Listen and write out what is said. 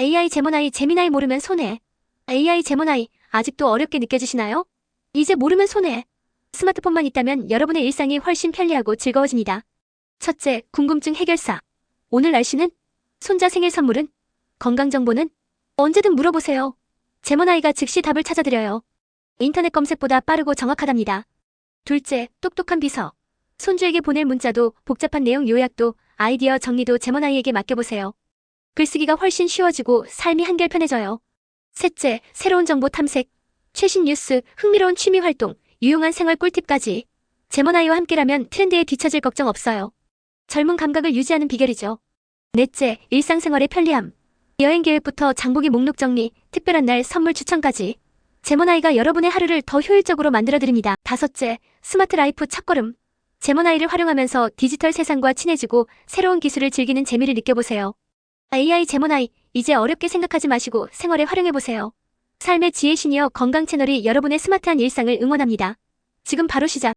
AI 제모나이 재미나이 모르면 손해. AI 제모나이 아직도 어렵게 느껴지시나요? 이제 모르면 손해. 스마트폰만 있다면 여러분의 일상이 훨씬 편리하고 즐거워집니다. 첫째, 궁금증 해결사. 오늘 날씨는? 손자 생일 선물은? 건강정보는? 언제든 물어보세요. 제모나이가 즉시 답을 찾아드려요. 인터넷 검색보다 빠르고 정확하답니다. 둘째, 똑똑한 비서. 손주에게 보낼 문자도 복잡한 내용 요약도 아이디어 정리도 제모나이에게 맡겨보세요. 글쓰기가 훨씬 쉬워지고 삶이 한결 편해져요. 셋째, 새로운 정보 탐색. 최신 뉴스, 흥미로운 취미 활동, 유용한 생활 꿀팁까지. 제모나이와 함께라면 트렌드에 뒤처질 걱정 없어요. 젊은 감각을 유지하는 비결이죠. 넷째, 일상생활의 편리함. 여행 계획부터 장보기 목록 정리, 특별한 날 선물 추천까지. 제모나이가 여러분의 하루를 더 효율적으로 만들어드립니다. 다섯째, 스마트 라이프 첫걸음. 제모나이를 활용하면서 디지털 세상과 친해지고 새로운 기술을 즐기는 재미를 느껴보세요. AI 제모나이, 이제 어렵게 생각하지 마시고 생활에 활용해보세요. 삶의 지혜신이어 건강 채널이 여러분의 스마트한 일상을 응원합니다. 지금 바로 시작.